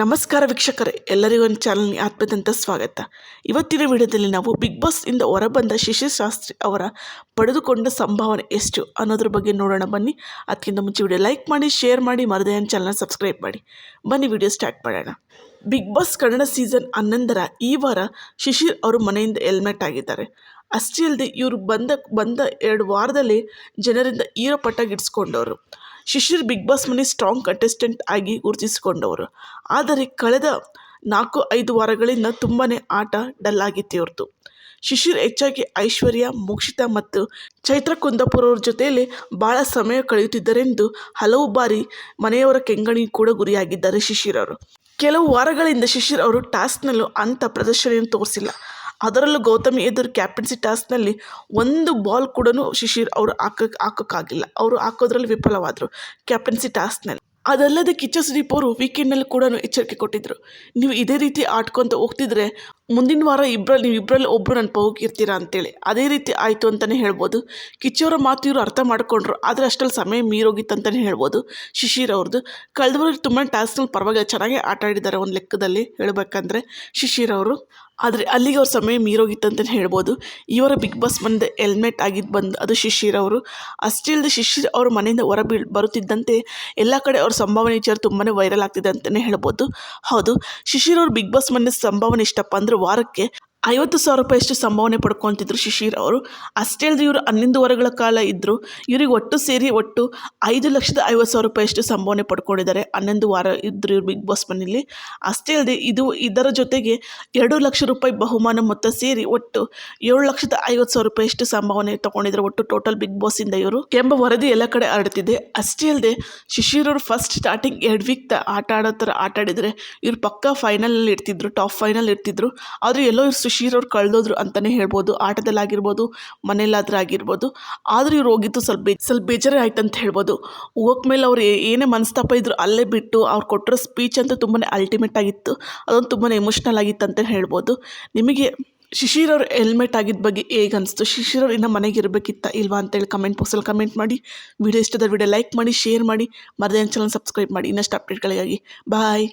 ನಮಸ್ಕಾರ ವೀಕ್ಷಕರೇ, ಎಲ್ಲರಿಗೂ ಒಂದು ಚಾನಲ್ಗೆ ಆತ್ಮದಂತ ಸ್ವಾಗತ. ಇವತ್ತಿನ ವಿಡಿಯೋದಲ್ಲಿ ನಾವು ಬಿಗ್ ಬಾಸ್ ಇಂದ ಹೊರಬಂದ ಶಿಶಿರ್ ಶಾಸ್ತ್ರಿ ಅವರ ಪಡೆದುಕೊಂಡ ಸಂಭಾವನೆ ಎಷ್ಟು ಅನ್ನೋದ್ರ ಬಗ್ಗೆ ನೋಡೋಣ. ಬನ್ನಿ, ಅದಕ್ಕಿಂತ ಮುಂಚೆ ವಿಡಿಯೋ ಲೈಕ್ ಮಾಡಿ, ಶೇರ್ ಮಾಡಿ, ಮರದೇ ಚಾನಲ್ನ ಸಬ್ಸ್ಕ್ರೈಬ್ ಮಾಡಿ. ಬನ್ನಿ ವಿಡಿಯೋ ಸ್ಟಾರ್ಟ್ ಮಾಡೋಣ. ಬಿಗ್ ಬಾಸ್ ಕನ್ನಡ ಸೀಸನ್ ಹನ್ನೊಂದರ ಈ ವಾರ ಶಿಶಿರ್ ಅವರು ಮನೆಯಿಂದ ಹೆಲ್ಮೆಟ್ ಆಗಿದ್ದಾರೆ ಅಷ್ಟೇ ಅಲ್ಲದೆ ಇವರು ಬಂದ ಬಂದ ಎರಡು ವಾರದಲ್ಲಿ ಜನರಿಂದ ಈರೋ ಪಟ್ಟ ಗಿಡ್ಸ್ಕೊಂಡವರು. ಶಿಶಿರ್ ಬಿಗ್ ಬಾಸ್ ಮನೆ ಸ್ಟ್ರಾಂಗ್ ಕಂಟೆಸ್ಟೆಂಟ್ ಆಗಿ ಗುರುತಿಸಿಕೊಂಡವರು. ಆದರೆ ಕಳೆದ ನಾಲ್ಕು, ಐದು ವಾರಗಳಿಂದ ತುಂಬಾ ಆಟ ಡಲ್ ಆಗಿತ್ತು ಇವ್ರದ್ದು ಶಿಶಿರ್ ಹೆಚ್ಚಾಗಿ ಐಶ್ವರ್ಯ, ಮೋಕ್ಷಿತಾ ಮತ್ತು ಚೈತ್ರ ಕುಂದಾಪುರ ಅವ್ರ ಜೊತೆಯಲ್ಲಿ ಭಾಳ ಸಮಯ ಕಳೆಯುತ್ತಿದ್ದರೆಂದು ಹಲವು ಬಾರಿ ಮನೆಯವರ ಕೆಂಗಣಿ ಕೂಡ ಗುರಿಯಾಗಿದ್ದಾರೆ ಶಿಶಿರ್ ಕೆಲವು ವಾರಗಳಿಂದ ಶಿಶಿರ್ ಅವರು ಟಾಸ್ಕ್ನಲ್ಲೂ ಅಂಥ ಪ್ರದರ್ಶನ ತೋರಿಸಿಲ್ಲ. ಅದರಲ್ಲೂ ಗೌತಮಿ ಎದುರು ಕ್ಯಾಪ್ಟನ್ಸಿ ಟಾಸ್ಕ್ನಲ್ಲಿ ಒಂದು ಬಾಲ್ ಕೂಡ ಶಿಶಿರ್ ಅವರು ಹಾಕಕ್ಕೆ ಹಾಕೋಕ್ಕಾಗಿಲ್ಲ. ಅವರು ಹಾಕೋದ್ರಲ್ಲಿ ವಿಫಲವಾದರು ಕ್ಯಾಪ್ಟನ್ಸಿ ಟಾಸ್ಕ್ನಲ್ಲಿ ಅದಲ್ಲದೆ ಕಿಚ್ಚ ಸುದೀಪ್ ಅವರು ವೀಕೆಂಡ್ನಲ್ಲಿ ಕೂಡ ಎಚ್ಚರಿಕೆ ಕೊಟ್ಟಿದ್ದರು ನೀವು ಇದೇ ರೀತಿ ಆಡ್ಕೊತ ಹೋಗ್ತಿದ್ರೆ ಮುಂದಿನ ವಾರ ಇಬ್ಬರಲ್ಲಿ ನೀವು ಇಬ್ಬರಲ್ಲಿ ಒಬ್ಬರು ನನ್ನ ಹೋಗಿರ್ತೀರಾ ಅಂತೇಳಿ. ಅದೇ ರೀತಿ ಆಯಿತು ಅಂತಲೇ ಹೇಳ್ಬೋದು. ಕಿಚ್ಚವರ ಮಾತು ಇವರು ಅರ್ಥ ಮಾಡಿಕೊಂಡ್ರು, ಆದರೆ ಅಷ್ಟರಲ್ಲಿ ಸಮಯ ಮೀರೋಗಿತ್ತು ಅಂತಲೇ ಹೇಳ್ಬೋದು ಶಿಶಿರ್ ಅವ್ರದ್ದು ಕಳೆದವರು ವಾರ ತುಂಬ ಟಾಸ್ಕ್ನಲ್ಲಿ ಪರವಾಗಿಲ್ಲ, ಚೆನ್ನಾಗೇ ಆಟ ಆಡಿದ್ದಾರೆ ಒಂದು ಲೆಕ್ಕದಲ್ಲಿ ಹೇಳಬೇಕಂದ್ರೆ ಶಿಶಿರ್ ಅವರು. ಆದರೆ ಅಲ್ಲಿಗೆ ಅವ್ರ ಸಮಯ ಮೀರೋಗಿತ್ತು ಅಂತಲೇ ಹೇಳ್ಬೋದು. ಇವರ ಬಿಗ್ ಬಾಸ್ ಬಂದ ಹೆಲ್ಮೆಟ್ ಆಗಿದ್ದು ಬಂದು ಅದು ಶಿಶಿರ್ ಅವರು. ಅಷ್ಟೇ ಅಲ್ಲದೆ ಶಿಶಿರ್ ಅವರು ಮನೆಯಿಂದ ಹೊರ ಬೀಳ್ ಬರುತ್ತಿದ್ದಂತೆ ಎಲ್ಲ ಕಡೆ ಅವ್ರ ಸಂಭಾವನೆ ವಿಚಾರ ತುಂಬಾ ವೈರಲ್ ಆಗ್ತಿದೆ ಅಂತಲೇ ಹೇಳ್ಬೋದು. ಹೌದು, ಶಿಶಿರ್ ಅವರು ಬಿಗ್ ಬಾಸ್ ಮನೆ ಸಂಭಾವನೆ ಇಷ್ಟಪ್ಪ ಅಂದರೆ ವಾರಕ್ಕೆ ಐವತ್ತು ಸಾವಿರ ರೂಪಾಯಿಯಷ್ಟು ಸಂಭಾವನೆ ಪಡ್ಕೊತಿದ್ರು ಶಿಶಿರ್ ಅವರು. ಅಷ್ಟೇ ಅಲ್ಲದೆ ಇವರು ಹನ್ನೊಂದು ವಾರಗಳ ಕಾಲ ಇದ್ದರು ಇವ್ರಿಗೆ ಒಟ್ಟು ಸೇರಿ ಒಟ್ಟು ಐದು ಲಕ್ಷದ ಐವತ್ತು ಸಾವಿರ ರೂಪಾಯಿಯಷ್ಟು ಸಂಭಾವನೆ ಪಡ್ಕೊಂಡಿದ್ದಾರೆ. ಹನ್ನೊಂದು ವಾರ ಇದ್ದರು ಇವ್ರು ಬಿಗ್ ಬಾಸ್ ಮನೆಯಲ್ಲಿ. ಅಷ್ಟೇ ಅಲ್ಲದೆ ಇದು ಇದರ ಜೊತೆಗೆ ಎರಡು ಲಕ್ಷ ರೂಪಾಯಿ ಬಹುಮಾನ ಮೊತ್ತ ಸೇರಿ ಒಟ್ಟು ಏಳು ಲಕ್ಷದ ಐವತ್ತು ಸಾವಿರ ರೂಪಾಯಿಯಷ್ಟು ಸಂಭಾವನೆ ತಗೊಂಡಿದ್ದಾರೆ ಒಟ್ಟು ಟೋಟಲ್ ಬಿಗ್ ಬಾಸಿಂದ ಇವರು. ಎಂಬ ವರದಿ ಎಲ್ಲ ಕಡೆ ಹರಡ್ತಿದೆ. ಅಷ್ಟೇ ಅಲ್ಲದೆ ಶಿಶಿರ್ ಅವರು ಫಸ್ಟ್ ಸ್ಟಾರ್ಟಿಂಗ್ ಎರಡು ವೀಕ್ ಆಟ ಆಡೋ ಥರ ಆಟ ಆಡಿದರೆ ಇವ್ರು ಪಕ್ಕ ಫೈನಲಲ್ಲಿ ಇರ್ತಿದ್ರು ಟಾಪ್ ಫೈನಲ್ ಇರ್ತಿದ್ರು. ಆದರೆ ಎಲ್ಲೋ ಇವ್ರು ಅವ್ರು ಕಳೆದೋದ್ರು ಅಂತಲೇ ಹೇಳ್ಬೋದು, ಆಟದಲ್ಲಾಗಿರ್ಬೋದು ಮನೇಲಾದ್ರೂ ಆಗಿರ್ಬೋದು ಆದರೂ ಇವ್ರು ಹೋಗಿದ್ದು ಸ್ವಲ್ಪ ಬೇ, ಸ್ವಲ್ಪ ಬೇಜಾರೇ ಆಯ್ತು ಅಂತ ಹೇಳ್ಬೋದು ಹೋಗ್ಮೇಲೆ ಅವ್ರು ಏನೇ ಮನಸ್ತಾಪ ಇದ್ರು ಅಲ್ಲೇ ಬಿಟ್ಟು ಅವ್ರು ಕೊಟ್ಟಿರೋ ಸ್ಪೀಚ್ ಅಂತೂ ತುಂಬಾ ಅಲ್ಟಿಮೇಟ್ ಆಗಿತ್ತು. ಅದೊಂದು ತುಂಬಾ ಎಮೋಷ್ನಲ್ ಆಗಿತ್ತು ಅಂತ ಹೇಳ್ಬೋದು. ನಿಮಗೆ ಶಿಶಿರ್ ಅವ್ರ ಹೆಲ್ಮೆಟ್ ಆಗಿದ್ದ ಬಗ್ಗೆ ಹೇಗೆ ಅನಿಸ್ತು? ಶಿಶಿರ್ ಅವ್ರು ಇನ್ನೂ ಮನೆಗೆ ಇರಬೇಕಿತ್ತ ಇಲ್ವಾ ಅಂತೇಳಿ ಕಮೆಂಟ್ ಬಾಕ್ಸಲ್ಲಿ ಕಮೆಂಟ್ ಮಾಡಿ. ವಿಡಿಯೋ ಇಷ್ಟದ ವಿಡಿಯೋ ಲೈಕ್ ಮಾಡಿ ಶೇರ್ ಮಾಡಿ. ಮರದೇ ಚಾನಲ್ ಸಬ್ಸ್ಕ್ರೈಬ್ ಮಾಡಿ. ಇನ್ನಷ್ಟು ಅಪ್ಡೇಟ್ಗಳಿಗಾಗಿ ಬಾಯ್